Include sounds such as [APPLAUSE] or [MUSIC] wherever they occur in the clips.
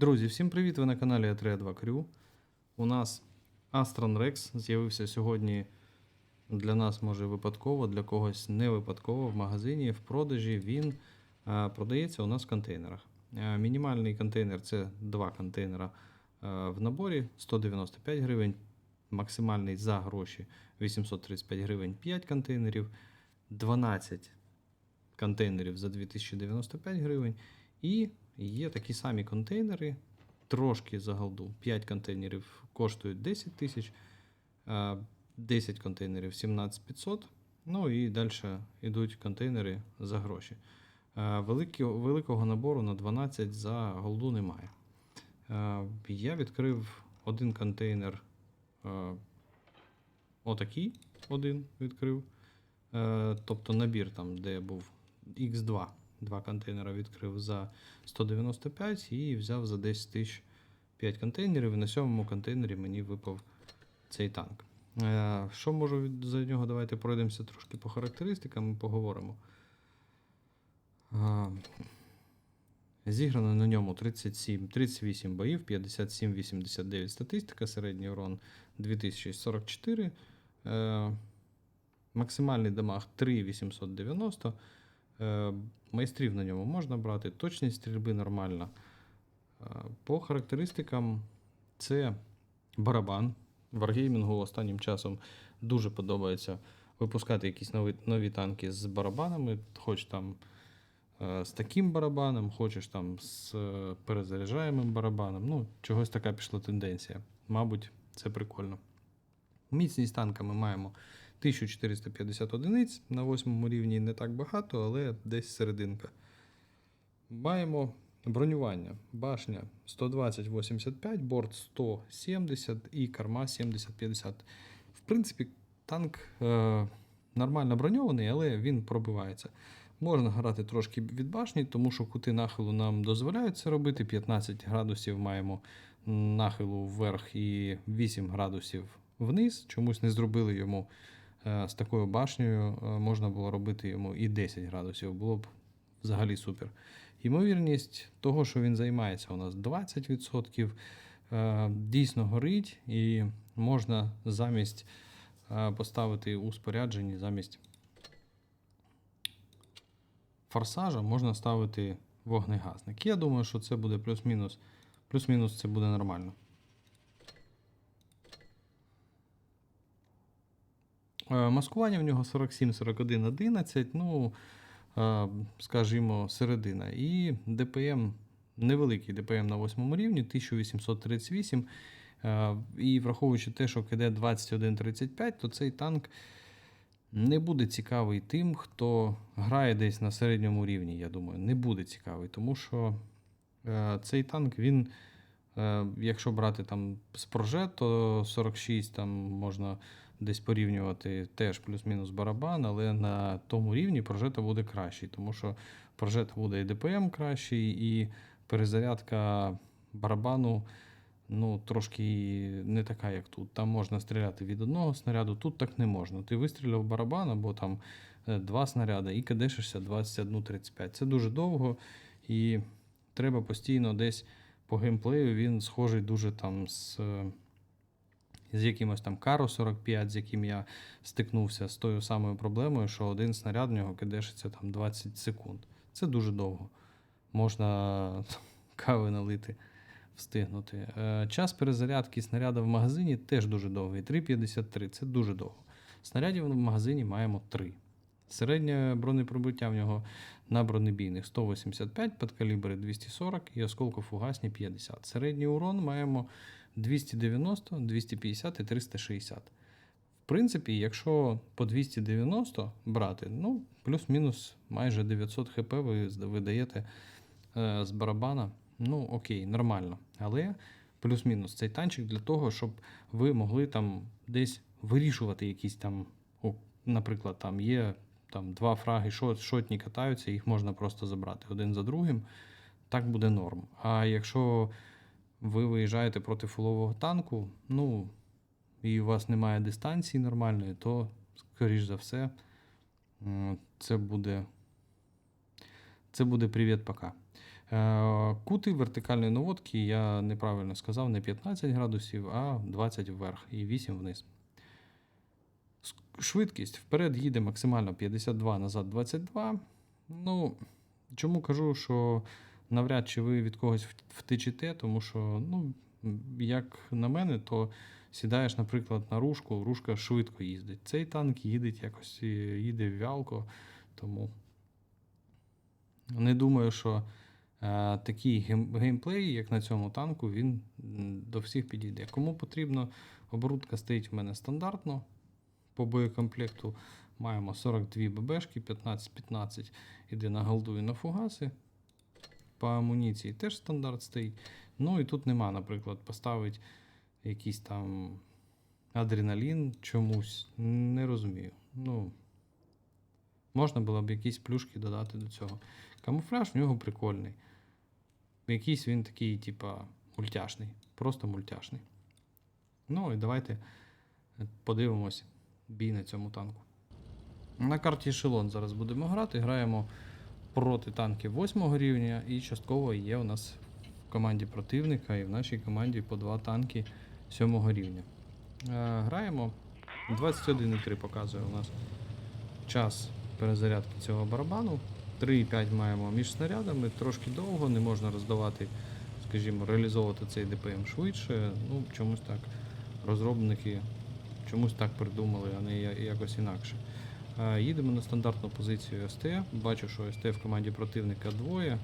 Друзі, всім привіт! Ви на каналі А32 Crew. У нас Astron Rex з'явився сьогодні для нас, може, випадково, для когось не випадково в магазині. В продажі він е, продається у нас в контейнерах. Е, мінімальний контейнер це два контейнера е, в наборі 195 гривень. Максимальний за гроші 835 гривень 5 контейнерів, 12 контейнерів за 2095 гривень. І є такі самі контейнери, трошки за голду. 5 контейнерів коштують 10 тисяч, 10 контейнерів 17500. Ну і далі йдуть контейнери за гроші. Великого набору на 12 за голду немає. Я відкрив один контейнер. Отакий один відкрив. Е, Тобто набір там, де був X2, два контейнера відкрив за 195 і взяв за 10 тисяч 5 контейнерів. І на сьомому контейнері мені випав цей танк. Е, Що можу за нього? Давайте пройдемося трошки по характеристикам і поговоримо. Е, Зіграно на ньому 37, 38 боїв, 57-89 статистика, середній урон 2044. Е, максимальний дамаг 3890. Е, майстрів на ньому можна брати, точність стрільби нормальна. Е, по характеристикам це барабан. Варгеймінгу останнім часом дуже подобається випускати якісь нові, нові танки з барабанами, хоч там е, з таким барабаном, хочеш там з перезаряджаємим барабаном. Ну, чогось така пішла тенденція. Мабуть, це прикольно. Міцність танка ми маємо 1450 одиниць на восьмому рівні не так багато, але десь серединка. Маємо бронювання. Башня 120-85, борт 170 і карма 70-50. В принципі, танк е, нормально броньований, але він пробивається. Можна грати трошки від башні, тому що кути нахилу нам дозволяють це робити. 15 градусів маємо нахилу вверх і 8 градусів вниз. Чомусь не зробили йому з такою башнею, е, можна було робити йому і 10 градусів. Було б взагалі супер. Ймовірність того, що він займається, у нас 20%. Е, Дійсно горить, і можна замість е, поставити у спорядженні замість форсажа можна ставити вогнегасник. Я думаю, що це буде плюс-мінус. Плюс-мінус це буде нормально. Маскування в нього 47, 41, 11, ну, е, скажімо, середина. І ДПМ невеликий ДПМ на 8 рівні 1838. Е, І враховуючи те, що КД 2135, то цей танк не буде цікавий тим, хто грає десь на середньому рівні, я думаю, не буде цікавий, тому що е, цей танк, він, е, якщо брати там з прожет, то 46 там можна десь порівнювати теж плюс-мінус барабан, але на тому рівні прожета буде кращий, тому що прожета буде і ДПМ кращий, і перезарядка барабану ну, трошки не така, як тут. Там можна стріляти від одного снаряду, тут так не можна. Ти вистріляв барабан або там е, два снаряди і кидешишся 21-35. Це дуже довго і треба постійно десь по геймплею він схожий дуже там з. З якимось там Каро 45, з яким я стикнувся з тою самою проблемою, що один снаряд в нього кидешиться там 20 секунд. Це дуже довго. Можна [LAUGHS] кави налити, встигнути. Е, Час перезарядки снаряда в магазині теж дуже довгий. 3,53 це дуже довго. Снарядів в магазині маємо 3. Середнє бронепробиття в нього на бронебійних 185, подкалібри 240 і осколкофугасні 50. Середній урон маємо 290, 250 і 360. В принципі, якщо по 290 брати, ну, плюс-мінус майже 900 хп ви видаєте е, з барабана. Ну, окей, нормально. Але плюс-мінус цей танчик для того, щоб ви могли там десь вирішувати якісь там, наприклад, там є там два фраги шот, шотні катаються, їх можна просто забрати один за другим. Так буде норм. А якщо ви виїжджаєте проти фулового танку, ну і у вас немає дистанції нормальної, то, скоріш за все, це буде. Це буде привіт пока. Е, Кути вертикальної наводки я неправильно сказав, не 15 градусів, а 20 вверх і 8 вниз. Швидкість вперед їде максимально 52, назад 22. Ну, чому кажу, що навряд чи ви від когось втечете, тому що, ну, як на мене, то сідаєш, наприклад, на ружку, ружка швидко їздить. Цей танк їздить якось е, їде вялко, тому не думаю, що е, такий гейм- геймплей, як на цьому танку, він до всіх підійде. Кому потрібно, оборудка стоїть в мене стандартно. По боєкомплекту маємо 42 ББшки, 15-15 іде на голду і на фугаси. По амуніції теж стандарт стоїть. Ну і тут нема, наприклад, поставити якийсь там адреналін чомусь. Не розумію. Ну, можна було б якісь плюшки додати до цього. Камуфляж в нього прикольний. Якийсь він такий, типа, мультяшний. Просто мультяшний. Ну і давайте подивимось бій на цьому танку. На карті Ешелон зараз будемо грати. Граємо проти танків 8 рівня, і частково є у нас в команді противника і в нашій команді по два танки 7 рівня. Е, Граємо 21,3 показує у нас час перезарядки цього барабану. 3,5 маємо між снарядами, трошки довго, не можна роздавати, скажімо, реалізовувати цей ДПМ швидше. Ну, чомусь так розробники чомусь так придумали, а не якось інакше. Е, Їдемо на стандартну позицію СТ. Бачу, що СТ в команді противника двоє,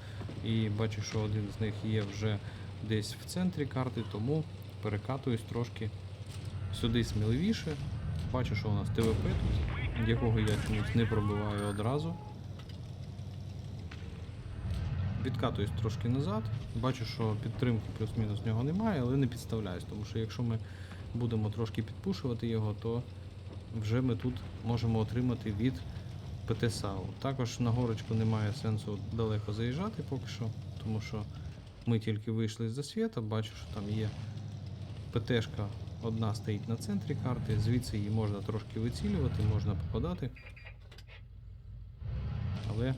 і бачу, що один з них є вже десь в центрі карти, тому перекатуюсь трошки сюди сміливіше. Бачу, що у нас ТВП тут, якого я чомусь не пробиваю одразу. Відкатуюсь трошки назад. Бачу, що підтримки плюс-мінус в нього немає, але не підставляюсь, тому що якщо ми будемо трошки підпушувати його, то вже ми тут можемо отримати від ПТ-САУ. Також на горочку немає сенсу далеко заїжджати поки що, тому що ми тільки вийшли з засвіта, бачу, що там є ПТшка одна стоїть на центрі карти, звідси її можна трошки вицілювати, можна попадати. Але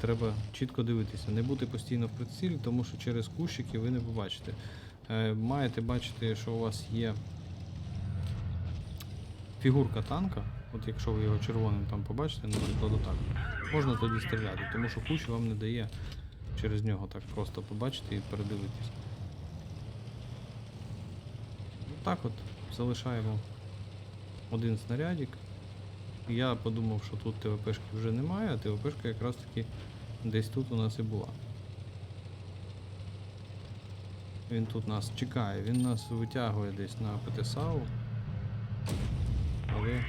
треба чітко дивитися, не бути постійно в прицілі, тому що через кущики ви не побачите. Е, маєте бачити, що у вас є фігурка танка. От якщо ви його червоним там побачите, наприклад, отак, можна тоді стріляти, тому що кущ вам не дає через нього так просто побачити і передивитись. Так от залишаємо один снарядик. Я подумав, що тут ТВПшки вже немає, а ТВПшка якраз таки десь тут у нас і була. Він тут нас чекає, він нас витягує десь на ПТСАУ. Але.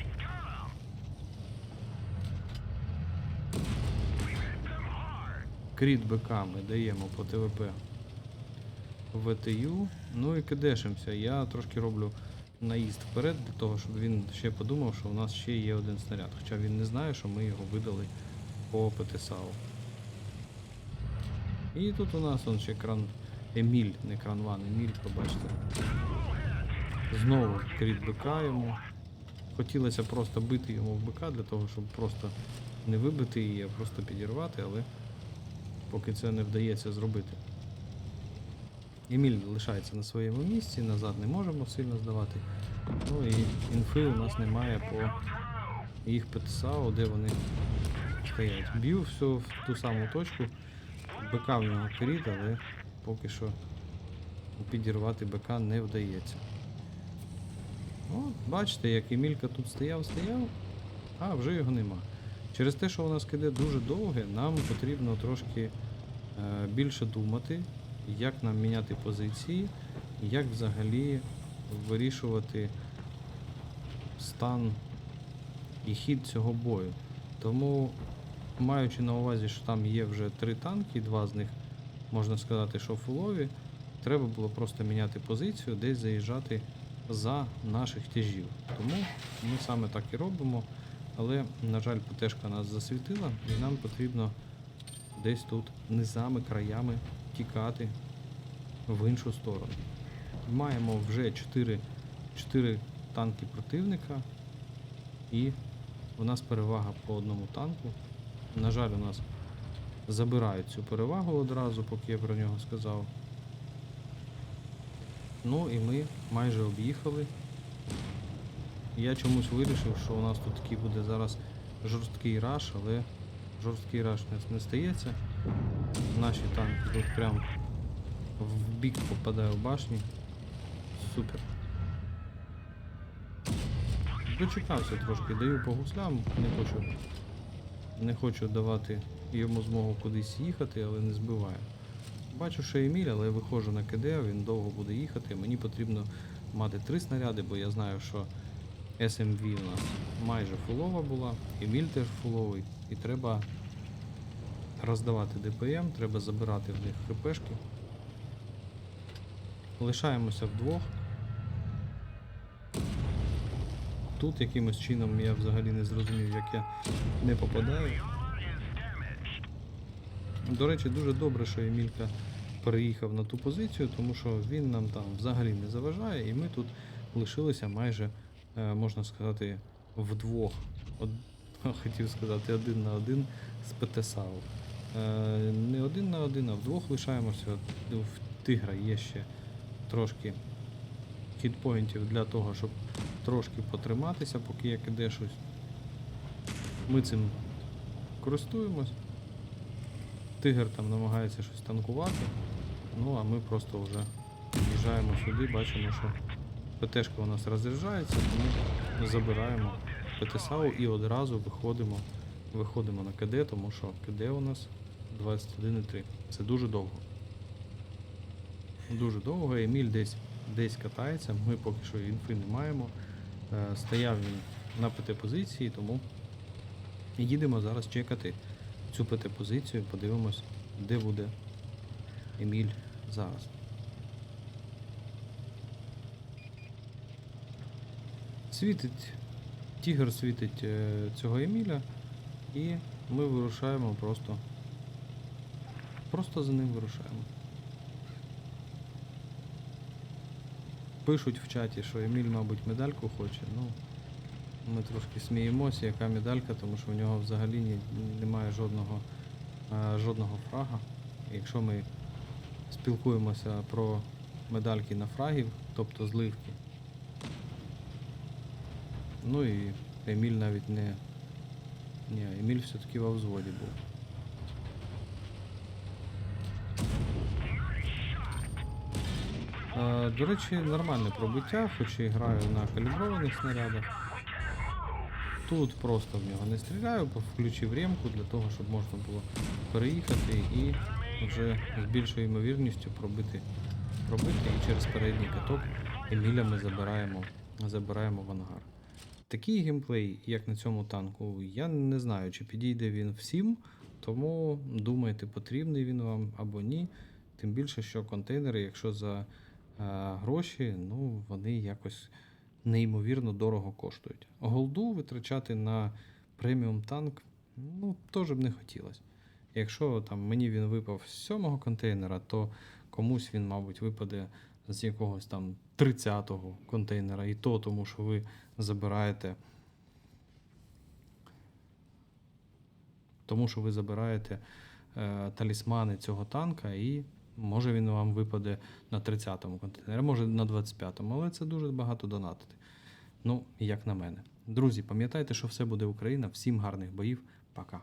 Кріт БК ми даємо по ТВП ВТЮ. Ну і кидешимося. Я трошки роблю наїзд вперед для того, щоб він ще подумав, що у нас ще є один снаряд. Хоча він не знає, що ми його видали по ПТСАУ. І тут у нас он ще кран Еміль, не кранван, Еміль, побачите. Знову кріт БК йому. Хотілося просто бити йому в БК для того, щоб просто не вибити її, а просто підірвати, але поки це не вдається зробити. Еміль лишається на своєму місці, назад не можемо сильно здавати. Ну і інфи у нас немає по їх ПТСАУ, де вони стоять. Б'ю все в ту саму точку. БК в нього кріт, але поки що підірвати БК не вдається. От, бачите, як Емілька тут стояв, стояв, а вже його нема. Через те, що у нас киде дуже довге, нам потрібно трошки е, більше думати, як нам міняти позиції, як взагалі вирішувати стан і хід цього бою. Тому, маючи на увазі, що там є вже три танки, два з них, можна сказати, що фулові, треба було просто міняти позицію, десь заїжджати за наших тяжів. Тому ми саме так і робимо. Але, на жаль, ПТшка нас засвітила, і нам потрібно десь тут низами, краями тікати в іншу сторону. Маємо вже 4, 4 танки противника, і у нас перевага по одному танку. На жаль, у нас забирають цю перевагу одразу, поки я про нього сказав. Ну і ми майже об'їхали. Я чомусь вирішив, що у нас тут такий буде зараз жорсткий раш, але жорсткий раш не, не стається. Наші танки тут прям в бік попадає в башні. Супер. Дочекався трошки, даю по гуслям, не хочу. Не хочу давати йому змогу кудись їхати, але не збиваю. Бачу, що Еміль, але я виходжу на КД, він довго буде їхати. Мені потрібно мати три снаряди, бо я знаю, що SMV у нас майже фулова була, Еміль теж фуловий, і треба роздавати ДПМ, треба забирати в них ХПшки. Лишаємося вдвох. Тут якимось чином я взагалі не зрозумів, як я не попадаю. До речі, дуже добре, що Емілька переїхав на ту позицію, тому що він нам там взагалі не заважає, і ми тут лишилися майже, е, можна сказати, вдвох. Од... [LAUGHS] Хотів сказати один на один з ПТСАУ. Е, Не один на один, а вдвох лишаємося. В тигра є ще трошки хітпоінтів для того, щоб трошки потриматися, поки я киде щось. Ми цим користуємось. Тигр там намагається щось танкувати. Ну а ми просто вже їжджаємо сюди, бачимо, що ПТшка у нас розряджається, тому забираємо ПТСАУ і одразу виходимо, виходимо на КД, тому що КД у нас 21,3. Це дуже довго. Дуже довго. Еміль десь, десь катається, ми поки що інфи не маємо. Е, Стояв він на ПТ-позиції, тому їдемо зараз чекати цю ПТ-позицію, подивимось, де буде Еміль зараз. Світить, тігр світить е, цього Еміля, і ми вирушаємо просто. Просто за ним вирушаємо. Пишуть в чаті, що Еміль, мабуть, медальку хоче. Ну, ми трошки сміємося, яка медалька, тому що в нього взагалі немає жодного, е, жодного фрага. Якщо ми спілкуємося про медальки на фрагів, тобто зливки. Ну і Еміль навіть не. Ні, Еміль все-таки во взводі був. Е, До речі, нормальне пробиття, хоч і граю на каліброваних снарядах. Тут просто в нього не стріляю, включив ремку для того, щоб можна було переїхати і вже з більшою ймовірністю пробити, пробити і через передній каток Еміля ми забираємо, забираємо в ангар. Такий геймплей, як на цьому танку, я не знаю, чи підійде він всім, тому думайте, потрібний він вам або ні. Тим більше, що контейнери, якщо за е, гроші, ну вони якось неймовірно дорого коштують. Голду витрачати на преміум танк, ну, теж б не хотілося. Якщо там мені він випав з сьомого контейнера, то комусь він, мабуть, випаде з якогось там 30-го контейнера, і то тому, що ви забираєте. Тому що ви забираєте е, талісмани цього танка, і може він вам випаде на 30-му контейнері, може на 25-му, але це дуже багато донатити. Ну, як на мене. Друзі, пам'ятайте, що все буде Україна. Всім гарних боїв. Пока.